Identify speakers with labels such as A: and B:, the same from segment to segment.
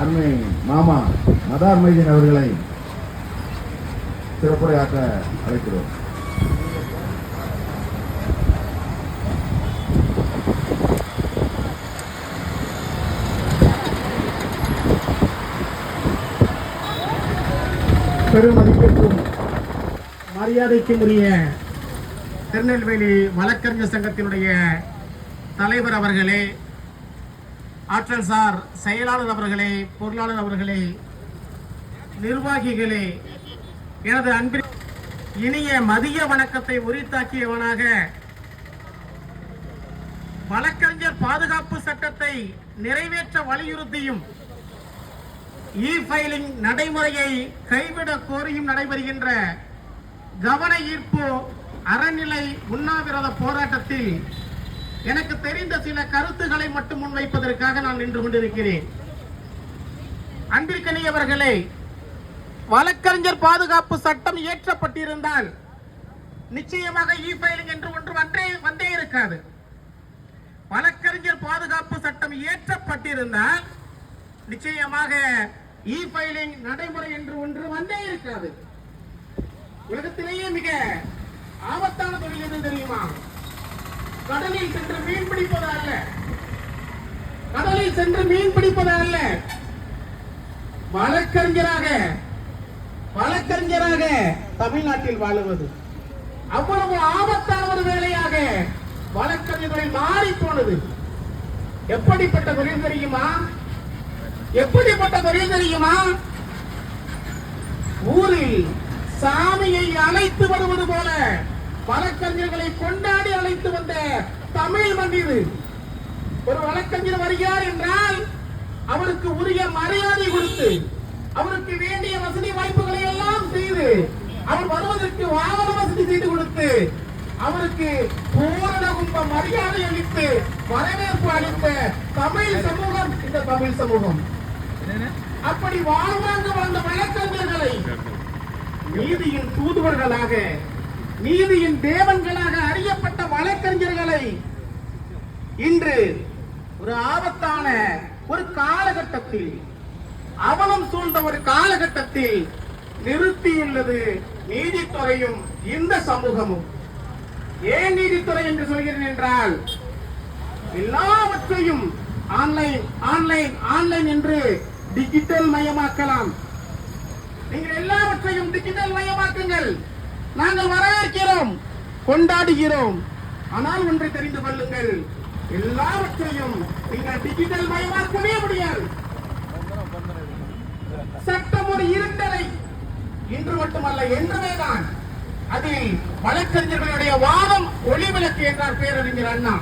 A: அருமை மாமா மதார் மைதீன் அவர்களை சிறப்புரையாற்ற அழைக்கிறோம்.
B: பெருமதிப்பிற்கும் மரியாதைக்கும் உரிய திருநெல்வேலி வழக்கறிஞர் சங்கத்தினுடைய தலைவர் அவர்களே ஆற்றல் சார் செயலாளர் அவர்களே பொருளாளர் அவர்களே நிர்வாகிகளே எனது அன்பின் இனிய மதிய வணக்கத்தை உரித்தாக்கியவனாக வழக்கறிஞர் பாதுகாப்பு சட்டத்தை நிறைவேற்ற வலியுறுத்தியும் இ ஃபைலிங் நடைமுறையை கைவிட கோரியும் நடைபெறுகின்ற கவன ஈர்ப்பு அறநிலை உண்ணாவிரத போராட்டத்தில் எனக்கு தெரிந்த சில கருத்துக்களை மட்டும் முன்வைப்பதற்காக நான் நின்று கொண்டிருக்கிறேன். அன்பிற்கனியவர்களே வழக்கறிஞர் பாதுகாப்பு சட்டம் இயற்றப்பட்டிருந்தால் நிச்சயமாக இ ஃபைலிங் என்று ஒன்று வந்தே வந்தே இருக்காது. வழக்கறிஞர் பாதுகாப்பு சட்டம் இயற்றப்பட்டிருந்தால் நிச்சயமாக இ ஃபைலிங் நடைமுறை என்று ஒன்று வந்தே இருக்காது. உலகத்திலேயே மிக ஆபத்தான தொழில் எது தெரியுமா? கடலில் சென்று மீன் பிடிப்பது அல்ல. கடலில் சென்று மீன் பிடிப்பது அல்ல. வழக்கறிஞராக வழக்கறிஞராக தமிழ்நாட்டில் வாழுவது. அவ்வளவு ஆபத்தான ஒரு வேலையாக வழக்கறிஞர்கள் மாறி போனது. எப்படிப்பட்ட தொழில் தெரியுமா? எப்படிப்பட்ட தொழில் தெரியுமா? ஊரில் சாமியை அழைத்து வருவது போல வழக்கறிஞர்களை கொண்டாடி அழைத்து வந்த தமிழ் மண் இது ஒரு வழக்கறிஞர் வருகிறார் என்றால் அவருக்கு உரிய மரியாதை கொடுத்து அவருக்கு வேண்டிய வசதி வாய்ப்புகளை எல்லாம் செய்து அவர் வருவதற்கு வாகன வசதி செய்து கொடுத்து அவருக்கு பூரண கும்ப மரியாதை அளித்து வரவேற்பு அளித்த தமிழ் சமூகம் இந்த தமிழ் சமூகம். அப்படி வாழ்வாங்க வாழ்ந்த வழக்கறிஞர்களை நீதியின் தூதுவர்களாக நீதியின் தேவன்களாக அறியப்பட்ட வழக்கறிஞர்களை இன்று ஒரு ஆபத்தான ஒரு காலகட்டத்தில் அவலம் சூழ்ந்த ஒரு காலகட்டத்தில் நிறுத்தியுள்ளது நீதித்துறையும் இந்த சமூகமும். ஏன் நீதித்துறை என்று சொல்கிறேன் என்றால் எல்லாவற்றையும் ஆன்லைன் ஆன்லைன் ஆன்லைன் என்று டிஜிட்டல் மயமாக்கலாம். நீங்கள் எல்லாவற்றையும் டிஜிட்டல் மயமாக்குங்கள். நாங்கள் வரவேற்கிறோம் கொண்டாடுகிறோம். ஆனால் ஒன்றை தெரிந்து கொள்ளுங்கள் எல்லாவற்றையும் நீங்கள் டிஜிட்டல் மயமாக்கவே முடியாது. சட்டம் ஒரு இருட்டறை இன்று மட்டுமல்ல என்றுமே தான். அதில் வழக்கறிஞர்களுடைய வாதம் ஒளிவிளக்கு என்றார் பேரறிஞர் அண்ணா.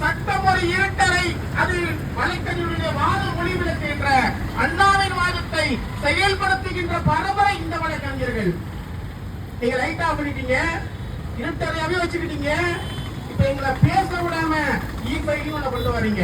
B: சட்டம் ஒரு இருட்டரை அதில் வழக்கறிஞர்களுடைய வாதம் ஒளிவிளக்கு என்ற அண்ணாவின் வாதத்தை செயல்படுத்துகின்ற பரம்பரை இந்த வழக்கறிஞர்கள். நீங்க லைட் ஆஃப் பண்ணிட்டீங்க. இருட்டறையாவே வச்சுக்கிட்டீங்க. இப்ப எங்களை பேச விடாம இ ஃபைலிங் ஒண்ணு கொண்டு வரீங்க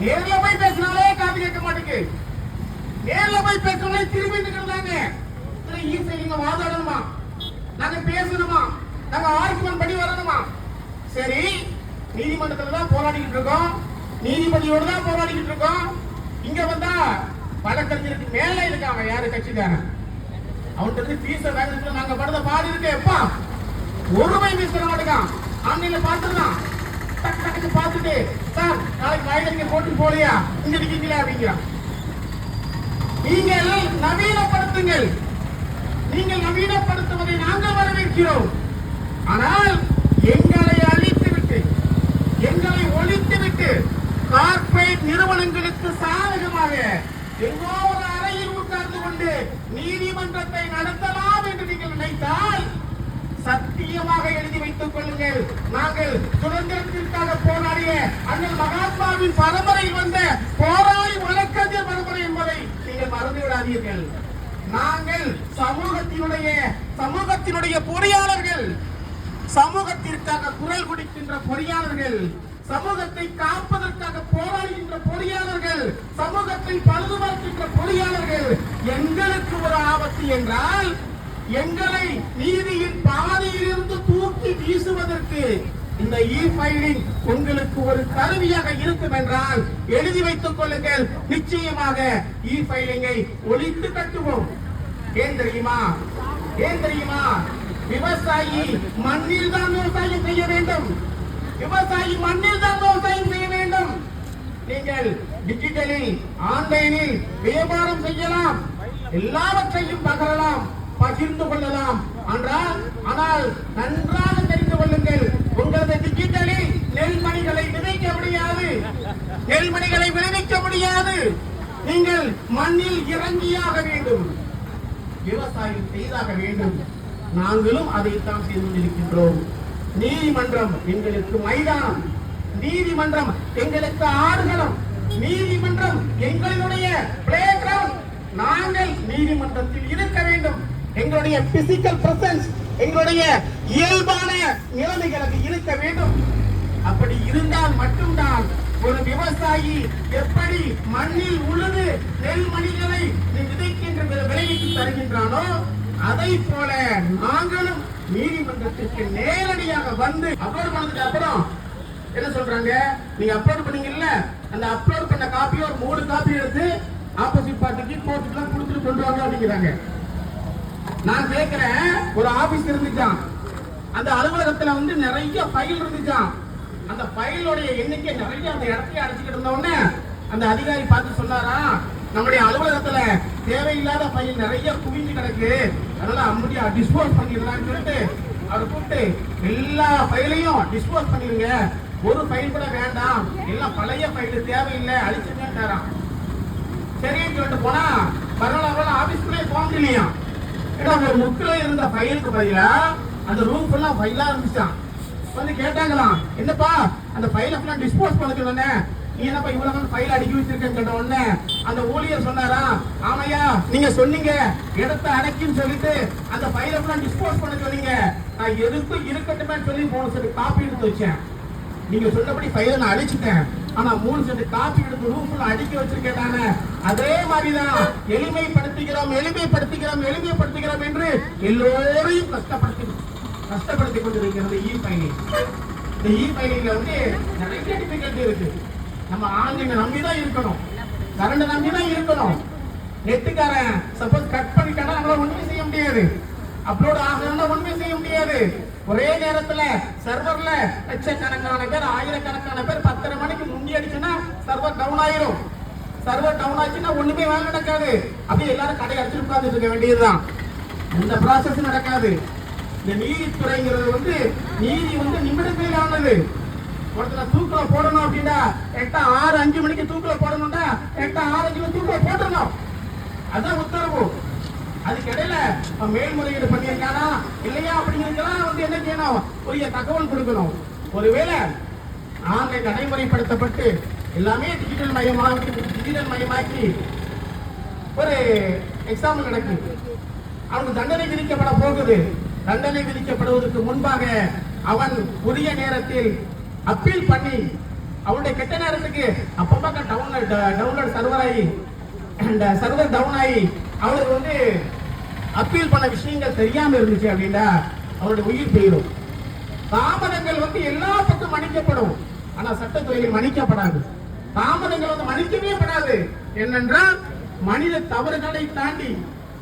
B: நேர்ல போய் பேசினாலே காது கேட்க மாட்டேங்குது. நேர்ல போய் பேசுறவங்களே திரும்பி நிக்கிறாங்க இ ஃபைலிங்க வாதாடணுமா? நாங்க பேசணுமா? நாங்க ஆர்குமெண்ட் பண்ணி வரணுமா? சரி நீதிமன்றத்துல தான் போராடிக்கிட்டு இருக்கோம். நீதிபதியோட தான் போராடிக்கிட்டு இருக்கோம். இங்க வந்தா வழக்கறிஞருக்கு மேல இருக்காங்க யாரு கட்சிக்காரன்? அவன்கிட்ட இருந்து பீஸ வேலை நாங்க படுத்த பாடி இருக்க எப்பா? ஒருமை மிஸ் பண்ண மாட்டேங்கான் ஆன்லைன்ல பாத்துடலாம் டக்கு டக்குன்னு பார்த்துட்டு சார் நாளைக்கு வயலுக்கு போட்டு போலியா? இங்க இருக்கீங்களா அப்படிங்கிறான். நீங்கள் நவீனப்படுத்துங்கள். நீங்கள் நவீனப்படுத்துவதை நாங்கள் வரவேற்கிறோம். ஆனால் எங்களை அழித்துவிட்டு எங்களை ஒழித்துவிட்டு கார்பரேட் நிறுவனங்களுக்கு சாதகமாக எங்கோ ஒரு நீதிமன்றத்தை நடத்தலாம் என்று நீங்கள் நினைத்தால் சத்தியமாக எழுதி வைத்துக் கொள்ளுங்கள். நாங்கள் சுதந்திரத்திற்காக போராடிய அண்ணல் மகாத்மாவின் பரம்பரையில் வந்த போராளி வழக்கறிஞர் பரம்பரை என்பதை நீங்கள் மறந்து விடாதீர்கள். நாங்கள் சமூகத்தினுடைய சமூகத்தினுடைய பொறியாளர்கள். சமூகத்திற்காக குரல் கொடுக்கின்ற பொறியாளர்கள். சமூகத்தை காப்பதற்காக போராடுகின்ற பொறியாளர்கள் சமூகத்தை பழுதுபார்க்கின்ற பொறியாளர்கள் எங்களுக்கு ஒரு ஆபத்து என்றால் எங்களை நீதியின் பாதையிலிருந்து தூக்கி வீசுவதற்கு இந்த இ ஃபைலிங் உங்களுக்கு ஒரு கருவியாக இருக்கும் என்றால் எழுதி வைத்துக் கொள்ளுங்கள். நிச்சயமாக இ ஃபைலிங்கை ஒழித்து கட்டுவோம். ஏன் தெரியுமா? ஏன் தெரியுமா? விவசாயி மண்ணில் தான் விவசாயம் செய்ய வேண்டும். விவசாயி மண்ணில் தான் விவசாயம் செய்ய வேண்டும். நீங்கள் டிஜிட்டலில் ஆன்லைனில் வியாபாரம் செய்யலாம். எல்லாவற்றையும் பகரலாம் பகிர்ந்து கொள்ளலாம். என்றால் ஆனால் நன்றாக தெரிந்து கொள்ளுங்கள். உங்களது டிஜிட்டலில் நெல்மணிகளை விதைக்க முடியாது. நெல்மணிகளை விளைவிக்க முடியாது. நீங்கள் மண்ணில் இறங்கியாக வேண்டும். விவசாயம் செய்தாக வேண்டும். நாங்களும் அதைத்தான் செய்து கொண்டிருக்கின்றோம். நீதிமன்றம் எங்களுக்கு மைதானம். நீதிமன்றம் எங்களுக்கு ஆடுகளம் நீதிமன்றம் எங்களுடைய பிளே கிரவுண்ட் நாங்கள் நீதிமன்றத்தில் இருக்க வேண்டும். எங்களுடைய பிசிக்கல் பிரசன்ஸ் எங்களுடைய இயல்பான நிலைமைகளுக்கு இருக்க வேண்டும். அப்படி இருந்தால் மட்டும்தான் ஒரு விவசாயி எப்படி மண்ணில் உழுது நெல் மணிகளை விதைக்கின்ற வி- விளைவித்து தருகின்றானோ அதை போல நாங்களும் நீதிமன்றத்திற்கு நேரடியாக வந்து அப்லோட் பண்ணதுக்கு அப்புறம் என்ன சொல்றாங்க? நீங்க அப்லோட் பண்ணீங்கல்ல அந்த அப்லோட் பண்ண காப்பியை ஒரு மூணு காப்பி எடுத்து ஆப்போசிட் பார்ட்டிக்கு கோர்ட்டுக்கு கொடுத்துட்டு கொண்டு வாங்க அப்படிங்கிறாங்க. நான் கேட்கிறேன் ஒரு ஆபீஸ் இருந்துச்சான் அந்த அலுவலகத்துல வந்து நிறைய ஃபைல் இருந்துச்சான் அந்த ஃபைலோடைய எண்ணிக்கை நிறைய அந்த இடத்தையே அடைச்சிக்கிட்டு இருந்தோடனே அந்த அதிகாரி பார்த்து சொன்னாரா நம்முடைய அலுவலகத்துல தேவையில்லாத ஃபைல் நிறைய குவிஞ்சு கிடக்கு. அதனால அப்படியே டிஸ்போஸ் பண்ணிடலாம்னு சொல்லிட்டு அவர் கூப்பிட்டு எல்லா ஃபைலையும் டிஸ்போஸ் பண்ணிடுங்க. ஒரு ஃபைல் கூட வேண்டாம். எல்லாம் பழைய ஃபைல் தேவையில்லை அழிச்சிருங்கன்றாராம் சரின்னு சொல்லிட்டு போனா பரவாயில்ல ஆபீஸ்க்குள்ளே போக முடியலையா? ஏன்னா ஒரு முக்கில இருந்த ஃபைலுக்கு பதிலா அந்த ரூம் ஃபுல்லா ஃபைலா இருந்துச்சான் வந்து கேட்டாங்களாம் என்னப்பா அந்த ஃபைலை ஃபுல்லா டிஸ்போஸ் பண்ண நீ என்னப்பா இவ்வளவு ஃபைல் அடுக்கி வச்சிருக்கேன்னு கேட்ட உடனே அந்த ஊழியர் சொன்னாரா ஆமையா? நீங்க சொன்னீங்க. இடத்தை அடைக்குன்னு சொல்லிட்டு அந்த பயிரை ஃபுல்லா டிஸ்போஸ் பண்ண சொன்னீங்க. நான் எதுக்கும் இருக்கட்டுமே சொல்லி மூணு செட்டு காப்பி எடுத்து வச்சேன். நீங்க சொன்னபடி பயிரை நான் அழிச்சிட்டேன். ஆனா மூணு செட்டு காப்பி எடுத்து ரூம்ல அடிக்க வச்சிருக்கேன் அதே மாதிரிதான் எளிமைப்படுத்துகிறோம் எளிமைப்படுத்துகிறோம் எளிமைப்படுத்துகிறோம் என்று எல்லோரையும் கஷ்டப்படுத்தி கஷ்டப்படுத்தி கொண்டிருக்கிறது இ பயணி இந்த இ பயணியில வந்து நிறைய டிஃபிகல்ட்டி இருக்கு. நம்ம ஆன்லைனை நம்பி தான் இருக்கணும். கரண்ட் நம்பி தான் இருக்கணும். நெட்டுக்காரன் சப்போஸ் கட் பண்ணிட்டானா நம்மளால ஒண்ணுமே செய்ய முடியாது. அப்லோட் ஆகணும்னா ஒண்ணுமே செய்ய முடியாது. ஒரே நேரத்துல சர்வர்ல லட்சக்கணக்கான பேர் ஆயிரக்கணக்கான பேர் பத்தரை மணிக்கு முந்தி அடிச்சுன்னா சர்வர் டவுன் ஆயிரும். சர்வர் டவுன் ஆச்சுன்னா ஒண்ணுமே வேலை நடக்காது. அப்படியே எல்லாரும் கடை அடிச்சு உட்கார்ந்துட்டு இருக்க வேண்டியதுதான். இந்த ப்ராசஸ் நடக்காது. இந்த நீதித்துறைங்கிறது வந்து நீதி வந்து நிமிடத்தில் ஆனது. ஒருத்தர தூக்கில போடணும் அப்படின்னா எட்ட ஆறு அஞ்சு மணிக்கு தூக்கில போடணும்னா எட்டா ஆறு அஞ்சு மணிக்கு தூக்கில போட்டுடணும் அதுதான் உத்தரவு. அதுக்கு இடையில மேல்முறையீடு பண்ணியிருக்கானா இல்லையா அப்படிங்கிறதுக்கெல்லாம் வந்து என்ன செய்யணும்? உரிய தகவல் கொடுக்கணும். ஒருவேளை ஆன்லைன் நடைமுறைப்படுத்தப்பட்டு எல்லாமே டிஜிட்டல் மயமாக்கி டிஜிட்டல் மயமாக்கி ஒரு எக்ஸாம்பிள் நடக்குது. அவனுக்கு தண்டனை விதிக்கப்பட போகுது. தண்டனை விதிக்கப்படுவதற்கு முன்பாக அவன் உரிய நேரத்தில் அப்பீல் பண்ணி அவனுடைய கெட்ட நேரத்துக்கு அப்பப்பக்க டவுன்லோட் டவுன்லோட் சர்வர் ஆகி சர்வர் டவுன் ஆகி அவருக்கு வந்து அப்பீல் பண்ண விஷயங்கள் தெரியாம இருந்துச்சு அப்படின்னா அவருடைய உயிர் போயிடும் தாமதங்கள் வந்து எல்லா பக்கம் மன்னிக்கப்படும். ஆனா சட்டத்துறையில் மன்னிக்கப்படாது. தாமதங்கள் வந்து மன்னிக்கவே படாது. என்னென்றால் மனித தவறுகளை தாண்டி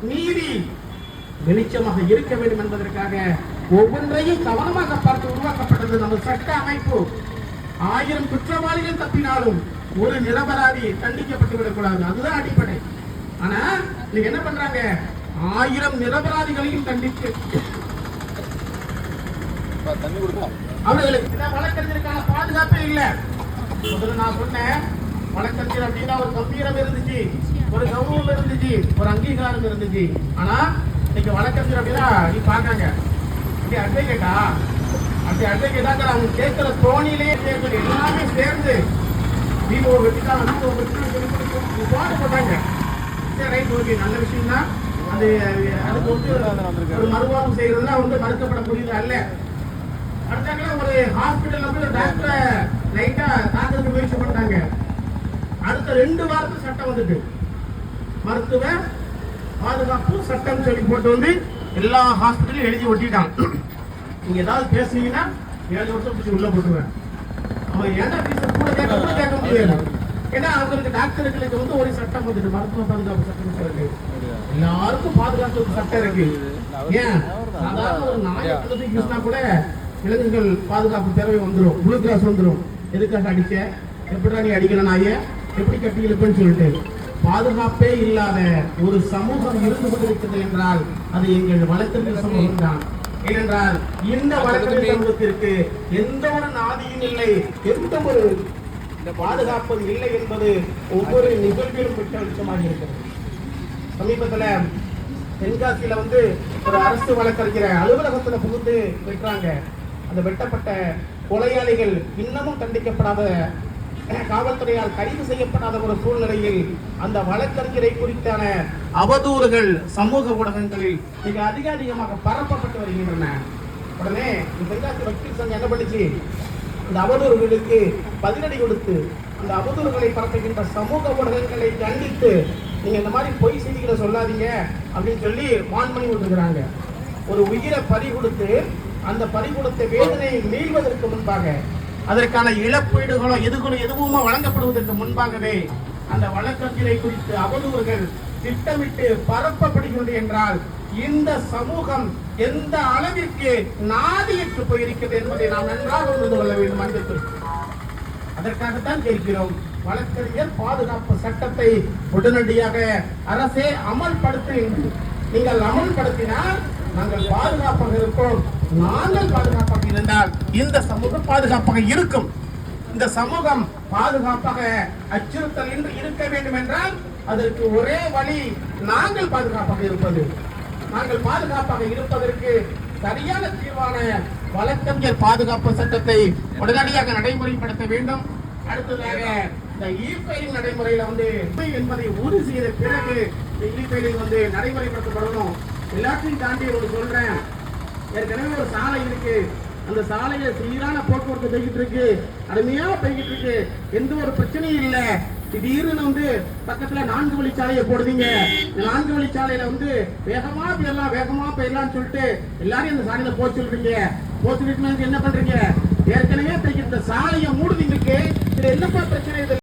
B: நீதி வெளிச்சமாக இருக்க வேண்டும் என்பதற்காக ஒவ்வொன்றையும் கவனமாக பார்த்து உருவாக்கப்பட்டது நம்ம சட்ட அமைப்பு. ஆயிரம் குற்றவாளிகள் தப்பினாலும் ஒரு நிரபராதி தண்டிக்கப்பட்டு விடக்கூடாது அதுதான் அடிப்படை. ஆனா நீங்க என்ன பண்றாங்க? ஆயிரம் நிரபராதிகளையும் தண்டித்து. அவர்களுக்கு வழக்கறிஞருக்கான பாதுகாப்பே இல்ல. முதல்ல நான் சொன்னேன் வழக்கறிஞர் அப்படின்னா ஒரு கம்பீரம் இருந்துச்சு ஒரு கௌரவம் இருந்துச்சு ஒரு அங்கீகாரம் இருந்துச்சு. ஆனா இன்னைக்கு வழக்கறிஞர் அப்படின்னா நீ பாக்காங்க அட்வைகேட்டா அப்படி அட்வொகேட்டாங்க அவங்க கேட்கிற தோணியிலே கேட்கிற எல்லாமே சேர்ந்து விவோ வெட்டிட்டாங்க. விவோ வெட்டிட்டாங்க சொல்லி கொடுத்து போட்டு போட்டாங்க. சரி ரைட் ஓகே நல்ல விஷயம் தான் அது அதுக்கு வந்து ஒரு மறுவாதம் செய்யறதுலாம் வந்து மறுக்கப்படக்கூடியது அல்ல. அடுத்தாங்களா ஒரு ஹாஸ்பிட்டல்ல போய் டாக்டரை லைட்டாக தாக்கிறதுக்கு முயற்சி பண்ணாங்க அடுத்த ரெண்டு வாரத்துக்கு சட்டம் வந்துட்டு. மருத்துவ பாதுகாப்பு சட்டம் சொல்லி போட்டு வந்து எல்லா ஹாஸ்பிட்டலும் எழுதி ஒட்டிட்டான் நீங்க ஏதாவது பேசுனீங்கன்னா ஏழு வருஷம் பிடிச்சி உள்ள போட்டுருவேன். அவன் ஏன்டா ஃபீஸ் கூட கேட்க கூட கேட்க முடியாது. ஏன்னா அவங்களுக்கு டாக்டர்களுக்கு வந்து ஒரு சட்டம் வந்துட்டு மருத்துவ பாதுகாப்பு சட்டம் இருக்கு. எல்லாருக்கும் பாதுகாப்பு சட்டம் இருக்கு. ஏன்? சாதாரண ஒரு நாயை யூஸ்னா கூட விலங்குகள் பாதுகாப்பு தேவை வந்துடும் ப்ளூ கிளாஸ் வந்துடும் எதுக்காக அடிச்ச எப்படி நீ அடிக்கிற நாயை? எப்படி கட்டி இழுப்பேன்னு சொல்லிட்டு. பாதுகாப்பே இல்லாத ஒரு சமூகம் இருந்து கொண்டிருக்கிறது என்றால் அது எங்கள் வழக்கறிஞர் சமூகம் தான் ஏனென்றால் இந்த வழக்கறிஞர் சமூகத்திற்கு எந்த ஒரு நாதியும் இல்லை. எந்த ஒரு பாதுகாப்பது இல்லை என்பது ஒவ்வொரு நிகழ்விலும் விட்ட வெளிச்சமாக இருக்கிறது. சமீபத்துல தென்காசியில வந்து ஒரு அரசு வழக்கறிஞர் அலுவலகத்துல புகுந்து வெட்டுறாங்க. அந்த வெட்டப்பட்ட கொலையாளிகள் இன்னமும் தண்டிக்கப்படாத காவல்துறையால் கைது செய்யப்படாத ஒரு சூழ்நிலையில் அந்த வழக்கறிஞரை குறித்தான அவதூறுகள் சமூக ஊடகங்களில் மிக அதிக அதிகமாக பரப்பப்பட்டு வருகின்றன. உடனே இந்த தென்காசி வக்கீல் சங்கம் என்ன பண்ணிச்சு? இந்த அவதூறுகளுக்கு பதிலடி கொடுத்து அந்த அவதூறுகளை பரப்புகின்ற சமூக ஊடகங்களை கண்டித்து நீங்க இந்த மாதிரி பொய் செய்திகளை சொல்லாதீங்க அப்படின்னு சொல்லி வான் பண்ணி விட்டுருக்கிறாங்க ஒரு உயிரை பறி கொடுத்து அந்த பறி கொடுத்த வேதனையை மீள்வதற்கு முன்பாக அதற்கான இழப்பீடுகளோ எதுகளோ எதுவுமோ வழங்கப்படுவதற்கு முன்பாகவே அந்த வழக்கத்தினை குறித்து அவதூறுகள் திட்டமிட்டு பரப்பப்படுகிறது என்றால் இந்த சமூகம் எந்த அளவிற்கு நாதியற்று போயிருக்கிறது என்பதை நாம் நன்றாக உணர்ந்து கொள்ள வேண்டும் அன்பிற்குரிய அதற்காகத்தான் கேட்கிறோம். வழக்கறிஞர் பாதுகாப்பு சட்டத்தை உடனடியாக அரசே அமல்படுத்த நீங்கள் அமல்படுத்தினால் நாங்கள் பாதுகாப்பாக இருப்போம். நாங்கள் பாதுகாப்பாக இருந்தால் இந்த சமூகம் பாதுகாப்பாக இருக்கும். இந்த சமூகம் பாதுகாப்பாக அச்சுறுத்தல் என்று இருக்க வேண்டும் என்றால் அதற்கு ஒரே வழி நாங்கள் பாதுகாப்பாக இருப்பது. நாங்கள் பாதுகாப்பாக இருப்பதற்கு சரியான தீர்வான வழக்கறிஞர் பாதுகாப்பு சட்டத்தை உடனடியாக நடைமுறைப்படுத்த வேண்டும். அடுத்ததாக இந்த இ நடைமுறையில வந்து உண்மை என்பதை உறுதி செய்த பிறகு இந்த இ வந்து நடைமுறைப்படுத்தப்படணும். எல்லாத்தையும் தாண்டி ஒரு சொல்றேன். ஏற்கனவே ஒரு சாலை இருக்கு. அந்த சாலையில சீரான போக்குவரத்து போய்கிட்டு இருக்கு. அருமையா போய்கிட்டு இருக்கு. எந்த ஒரு பிரச்சனையும் இல்ல. திடீர்னு வந்து பக்கத்துல நான்கு வழிச்சாலையை போடுதீங்க இந்த நான்கு வழிச்சாலையில வந்து வேகமா போயிடலாம் வேகமா போயிடலாம்னு சொல்லிட்டு எல்லாரும் அந்த சாலையில போக சொல்றீங்க. போக சொல்லிட்டு என்ன பண்றீங்க? ஏற்கனவே போய்கிட்டு இந்த சாலையை மூடுவீங்களுக்கு இதுல என்னப்பா பிரச்சனை? இது